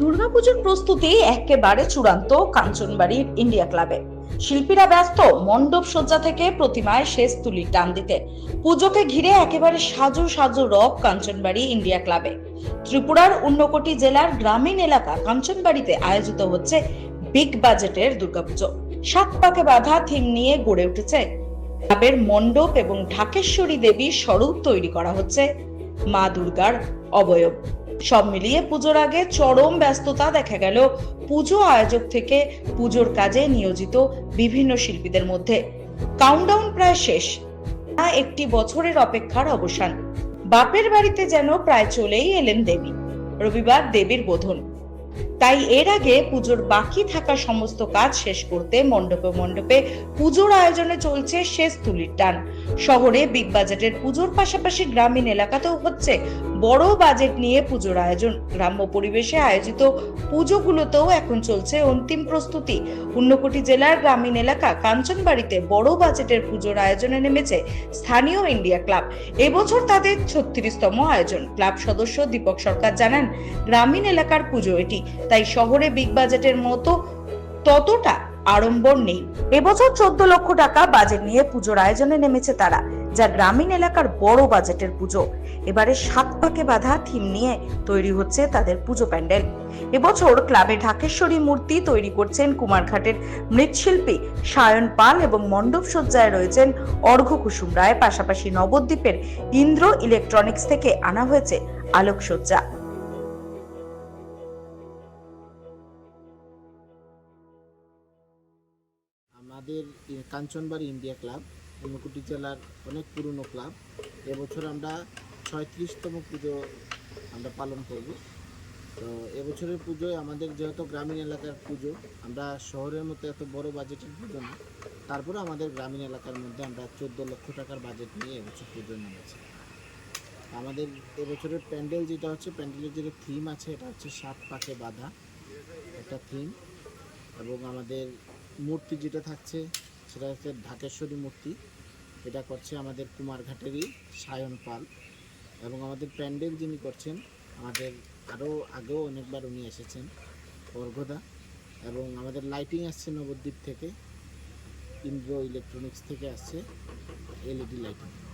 দুর্গাপুজোর প্রস্তুতি একেবারে চূড়ান্ত কাঞ্চনবাড়ির ইন্ডিয়া ক্লাবে। শিল্পীরা ব্যস্ত, মণ্ডপ সজ্জা থেকে প্রতিমায় শেষ তুলি টান দিতে। পুজোকে ঘিরে একেবারে সাজু সাজু রব কাঞ্চনবাড়ি ইন্ডিয়া ক্লাবে। ত্রিপুরার ঊনকোটি জেলার গ্রামীণ এলাকা কাঞ্চনবাড়িতে আয়োজিত হচ্ছে বিগ বাজেটের দুর্গাপুজো। সাত পাকে বাঁধা থিম নিয়ে গড়ে উঠেছে। ক্লাবের মণ্ডপ এবং ঢাকেশ্বরী দেবীর স্বরূপ তৈরি করা হচ্ছে মা দুর্গার অবয়ব। সব মিলিয়ে পুজোর আগে চরম ব্যস্ততা দেখা গেল। পুজো আয়োজক থেকে পুজোর কাজে নিয়োজিত বিভিন্ন শিল্পীদের মধ্যে। কাউন্টডাউন প্রায় শেষ। তা একটি বছরের অপেক্ষার অবসান। বাপের বাড়িতে যেন প্রায় চলেই এলেন দেবী। রবিবার দেবীর বোধন। তাই এর আগে পুজোর বাকি থাকা সমস্ত কাজ শেষ করতে মণ্ডপে মণ্ডপে পুজোর আয়োজনে চলছে শেষ তুলির টান। শহরে বিগ বাজেটের পুজোর পাশাপাশি গ্রামীণ এলাকাতেও হচ্ছে বড় বাজেট নিয়ে পুজোর আয়োজন। গ্রাম্য পরিবেশে আয়োজিত পুজোগুলোতেও এখন চলছে অন্তিম প্রস্তুতি। ঊনকোটি জেলার গ্রামীণ এলাকা কাঞ্চনবাড়িতে বড় বাজেটের পুজোর আয়োজনে নেমেছে স্থানীয় ইন্ডিয়া ক্লাব। এবছর তাদের ছত্রিশতম আয়োজন। ক্লাব সদস্য দীপক সরকার জানান, গ্রামীণ এলাকার পুজো এটি। তাই শহরে বিগ বাজেটের মতো ততটা আড়ম্বর নেই। এবছর চোদ্দ লক্ষ টাকা বাজেট নিয়ে পুজোর আয়োজনে নেমেছে তারা, যা গ্রামীণ এলাকার বড় বাজেটের পুজো। এবারে সাত পাকে বাঁধা থিম নিয়ে তৈরি হচ্ছে তাদের পুজো প্যান্ডেল। এবছর ক্লাবে ঢাকেশ্বরী মূর্তি তৈরি করছেন কুমারঘাটের মৃৎশিল্পী সায়ন পাল এবং মণ্ডপ সজ্জায় রয়েছেন অর্ঘ্য কুসুম রায়। পাশাপাশি নবদ্বীপের ইন্দ্র ইলেকট্রনিক্স থেকে আনা হয়েছে আলোকসজ্জা। আমাদের কাঞ্চনবাড়ি ইন্ডিয়া ক্লাব ঊনকোটি জেলার অনেক পুরনো ক্লাব। এবছর আমরা ছয়ত্রিশতম পুজো আমরা পালন করব। তো এবছরের পুজোয় আমাদের যেহেতু গ্রামীণ এলাকার পুজো, আমরা শহরের মতো এত বড় বাজেটের পুজো না। তারপরে আমাদের গ্রামীণ এলাকার মধ্যে আমরা চোদ্দ লক্ষ টাকার বাজেট নিয়ে এবছর পুজো নেমেছি। আমাদের এবছরের প্যান্ডেল যেটা হচ্ছে, প্যান্ডেলের যেটা থিম আছে, এটা হচ্ছে সাত পাকে বাঁধা। একটা থিম এবং আমাদের মূর্তি যেটা থাকছে, সেটা হচ্ছে ঢাকেশ্বরী মূর্তি। এটা করছে আমাদের কুমারঘাটেরই সায়ন পাল এবং আমাদের প্যান্ডেল যিনি করছেন, আমাদের আরও আগেও অনেকবার উনি এসেছেন, অর্ঘদা। এবং আমাদের লাইটিং আসছে নবদ্বীপ থেকে, ইন্দ্র ইলেকট্রনিক্স থেকে আসছে এলইডি লাইটিং।